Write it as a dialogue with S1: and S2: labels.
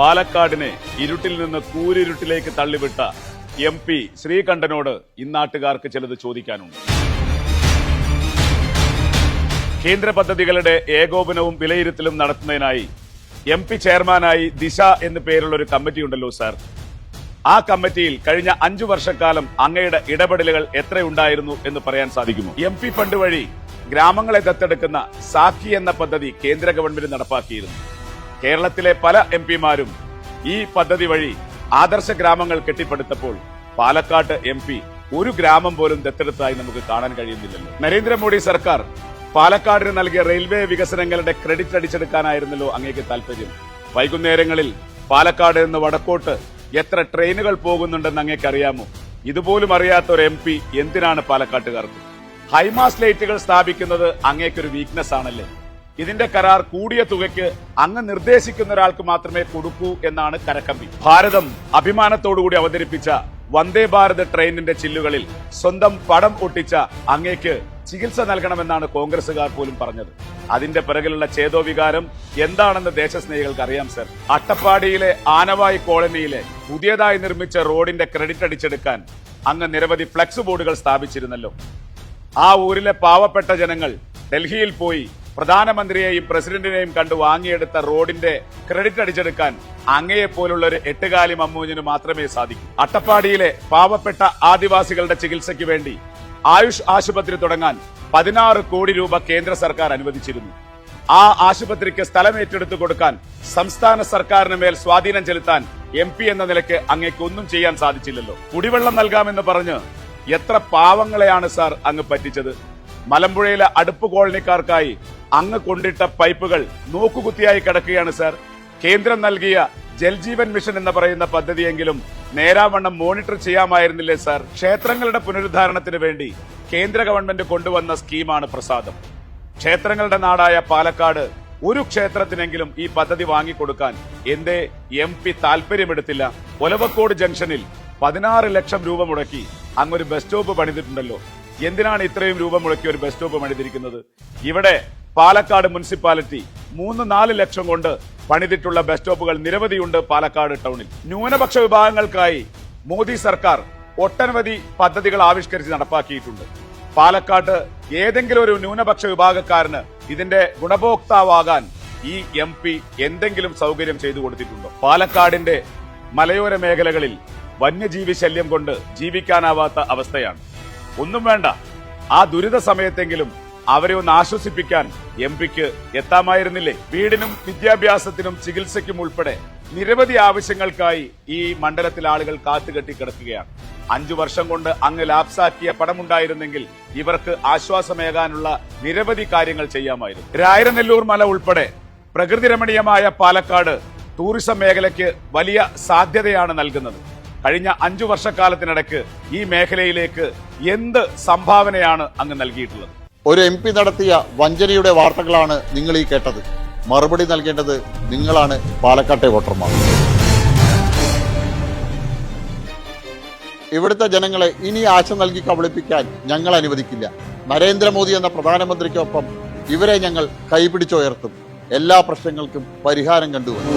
S1: പാലക്കാടിനെ ഇരുട്ടിൽ നിന്ന് കൂരിരുട്ടിലേക്ക് തള്ളിവിട്ട M P ശ്രീകണ്ഠനോട് ഇന്നാട്ടുകാർക്ക് ചിലത് ചോദിക്കാനുണ്ട്. കേന്ദ്ര പദ്ധതികളുടെ ഏകോപനവും വിലയിരുത്തലും നടത്തുന്നതിനായി എം പി ചെയർമാനായി ദിശ എന്ന് പേരുള്ള ഒരു കമ്മിറ്റി ഉണ്ടല്ലോ സാർ. ആ കമ്മിറ്റിയിൽ കഴിഞ്ഞ അഞ്ചു വർഷക്കാലം അങ്ങയുടെ ഇടപെടലുകൾ എത്രയുണ്ടായിരുന്നു എന്ന് പറയാൻ സാധിക്കുമോ? എം പി ഫണ്ട് വഴി ഗ്രാമങ്ങളെ ദത്തെടുക്കുന്ന സാഖി എന്ന പദ്ധതി കേന്ദ്ര ഗവൺമെന്റ് നടപ്പാക്കിയിരുന്നു. കേരളത്തിലെ പല എം പിമാരും ഈ പദ്ധതി വഴി ആദർശ ഗ്രാമങ്ങൾ കെട്ടിപ്പടുത്തപ്പോൾ പാലക്കാട്ട് എം പി ഒരു ഗ്രാമം പോലും ദത്തെടുത്തായി നമുക്ക് കാണാൻ കഴിയുന്നില്ലല്ലോ. നരേന്ദ്രമോദി സർക്കാർ പാലക്കാടിന് നൽകിയ റെയിൽവേ വികസനങ്ങളുടെ ക്രെഡിറ്റ് അടിച്ചെടുക്കാനായിരുന്നല്ലോ അങ്ങേക്ക് താല്പര്യം വൈകുന്നേരങ്ങളിൽ പാലക്കാട് നിന്ന് വടക്കോട്ട് എത്ര ട്രെയിനുകൾ പോകുന്നുണ്ടെന്ന് അങ്ങേക്ക് അറിയാമോ? ഇതുപോലും അറിയാത്ത ഒരു എം പി എന്തിനാണ് പാലക്കാട്ടുകാർക്ക്? ഹൈമാസ് ലൈറ്റുകൾ സ്ഥാപിക്കുന്നത് അങ്ങേക്കൊരു വീക്ക്നെസ് ആണല്ലേ? ഇതിന്റെ കരാർ കൂടിയ തുകയ്ക്ക് അങ്ങ് നിർദ്ദേശിക്കുന്ന ഒരാൾക്ക് മാത്രമേ കൊടുക്കൂ എന്നാണ് കരക്കമ്പി. ഭാരതം അഭിമാനത്തോടുകൂടി അവതരിപ്പിച്ച വന്ദേ ഭാരത് ട്രെയിനിന്റെ ചില്ലുകളിൽ സ്വന്തം പടം ഒട്ടിച്ച അങ്ങേക്ക് ചികിത്സ നൽകണമെന്നാണ് കോൺഗ്രസുകാർ പോലും പറഞ്ഞത്. അതിന്റെ പിറകിലുള്ള ചേതോവികാരം എന്താണെന്ന് ദേശസ്നേഹികൾക്ക് അറിയാം സർ. അട്ടപ്പാടിയിലെ ആനവായി കോളനിയിലെ പുതിയതായി നിർമ്മിച്ച റോഡിന്റെ ക്രെഡിറ്റ് അടിച്ചെടുക്കാൻ അങ്ങ് നിരവധി ഫ്ലക്സ് ബോർഡുകൾ സ്ഥാപിച്ചിരുന്നല്ലോ. ആ ഊരിലെ പാവപ്പെട്ട ജനങ്ങൾ ഡൽഹിയിൽ പോയി പ്രധാനമന്ത്രിയെയും പ്രസിഡന്റിനെയും കണ്ടു വാങ്ങിയെടുത്ത റോഡിന്റെ ക്രെഡിറ്റ് അടിച്ചെടുക്കാൻ അങ്ങയെ പോലുള്ള ഒരു എട്ടുകാലി മമ്മൂഞ്ഞിന് മാത്രമേ സാധിക്കൂ. അട്ടപ്പാടിയിലെ പാവപ്പെട്ട ആദിവാസികളുടെ ചികിത്സയ്ക്ക് വേണ്ടി ആയുഷ് ആശുപത്രി തുടങ്ങാൻ പതിനാറ് കോടി രൂപ കേന്ദ്ര സർക്കാർ അനുവദിച്ചിരുന്നു. ആ ആശുപത്രിക്ക് സ്ഥലം ഏറ്റെടുത്തു കൊടുക്കാൻ സംസ്ഥാന സർക്കാരിന് മേൽ സ്വാധീനം ചെലുത്താൻ എം പി എന്ന നിലയ്ക്ക് അങ്ങേക്ക് ഒന്നും ചെയ്യാൻ സാധിച്ചില്ലല്ലോ. കുടിവെള്ളം നൽകാമെന്ന് പറഞ്ഞ് എത്ര പാവങ്ങളെയാണ് സാർ അങ്ങ് പറ്റിച്ചത്. മലമ്പുഴയിലെ അടുപ്പ് കോളനിക്കാർക്കായി അങ്ങ് കൊണ്ടിട്ട പൈപ്പുകൾ നോക്കുകുത്തിയായി കിടക്കുകയാണ് സാർ. കേന്ദ്രം നൽകിയ ജൽജീവൻ മിഷൻ എന്ന് പറയുന്ന പദ്ധതിയെങ്കിലും നേരാവണ്ണം മോണിറ്റർ ചെയ്യാമായിരുന്നില്ലേ സാർ? ക്ഷേത്രങ്ങളുടെ പുനരുദ്ധാരണത്തിന് വേണ്ടി കേന്ദ്ര ഗവൺമെന്റ് കൊണ്ടുവന്ന സ്കീമാണ് പ്രസാദം. ക്ഷേത്രങ്ങളുടെ നാടായ പാലക്കാട് ഒരു ക്ഷേത്രത്തിനെങ്കിലും ഈ പദ്ധതി വാങ്ങിക്കൊടുക്കാൻ എന്റെ എം പി താല്പര്യമെടുത്തില്ല ഒലവക്കോട് ജംഗ്ഷനിൽ പതിനാറ് ലക്ഷം രൂപ മുടക്കി അങ്ങൊരു ബസ് സ്റ്റോപ്പ് പണിതിട്ടുണ്ടല്ലോ. എന്തിനാണ് ഇത്രയും രൂപ മുടക്കി ഒരു ബസ് സ്റ്റോപ്പ് പണിതിരിക്കുന്നത്? ഇവിടെ പാലക്കാട് മുനിസിപ്പാലിറ്റി മൂന്ന് നാല് ലക്ഷം കൊണ്ട് പണിതിട്ടുള്ള ബസ് സ്റ്റോപ്പുകൾ നിരവധിയുണ്ട് പാലക്കാട് ടൗണിൽ. ന്യൂനപക്ഷ വിഭാഗങ്ങൾക്കായി മോദി സർക്കാർ ഒട്ടനവധി പദ്ധതികൾ ആവിഷ്കരിച്ച് നടപ്പാക്കിയിട്ടുണ്ട്. പാലക്കാട്ട് ഏതെങ്കിലും ഒരു ന്യൂനപക്ഷ വിഭാഗക്കാരന് ഇതിന്റെ ഗുണഭോക്താവാകാൻ ഈ എം പി എന്തെങ്കിലും സൗകര്യം ചെയ്തു കൊടുത്തിട്ടുണ്ടോ? പാലക്കാടിന്റെ മലയോര മേഖലകളിൽ വന്യജീവി ശല്യം കൊണ്ട് ജീവിക്കാനാവാത്ത അവസ്ഥയാണ്. ഒന്നും വേണ്ട. ആ ദുരിത സമയത്തെങ്കിലും അവരെ ഒന്ന് ആശ്വസിപ്പിക്കാൻ എം പിക്ക് എത്താമായിരുന്നില്ലേ? വീടിനും വിദ്യാഭ്യാസത്തിനും ചികിത്സയ്ക്കും ഉൾപ്പെടെ നിരവധി ആവശ്യങ്ങൾക്കായി ഈ മണ്ഡലത്തിലെ ആളുകൾ കാത്തുകെട്ടി കിടക്കുകയാണ്. അഞ്ചു വർഷം കൊണ്ട് അങ്ങ് ലാപ്സാക്കിയ പടമുണ്ടായിരുന്നെങ്കിൽ ഇവർക്ക് ആശ്വാസമേകാനുള്ള നിരവധി കാര്യങ്ങൾ ചെയ്യാമായിരുന്നു. രായരനെല്ലൂർ മല ഉൾപ്പെടെ പ്രകൃതി രമണീയമായ പാലക്കാട് ടൂറിസം മേഖലയ്ക്ക് വലിയ സാധ്യതയാണ് നൽകുന്നത്. കഴിഞ്ഞ അഞ്ചു വർഷക്കാലത്തിനിടയ്ക്ക് ഈ മേഖലയിലേക്ക് എന്ത് സംഭാവനയാണ് അങ്ങ് നൽകിയിട്ടുള്ളത്?
S2: ഒരു എം പി നടത്തിയ വഞ്ചനയുടെ വാർത്തകളാണ് നിങ്ങൾ ഈ കേട്ടത്. മറുപടി നൽകേണ്ടത് നിങ്ങളാണ് പാലക്കാട്ടെ വോട്ടർമാർ. ഇവിടുത്തെ ജനങ്ങളെ ഇനി ആശ നൽകി കബളിപ്പിക്കാൻ ഞങ്ങൾ അനുവദിക്കില്ല. നരേന്ദ്രമോദി എന്ന പ്രധാനമന്ത്രിക്കൊപ്പം ഇവരെ ഞങ്ങൾ കൈപിടിച്ചുയർത്തും. എല്ലാ പ്രശ്നങ്ങൾക്കും പരിഹാരം കണ്ടുവരും.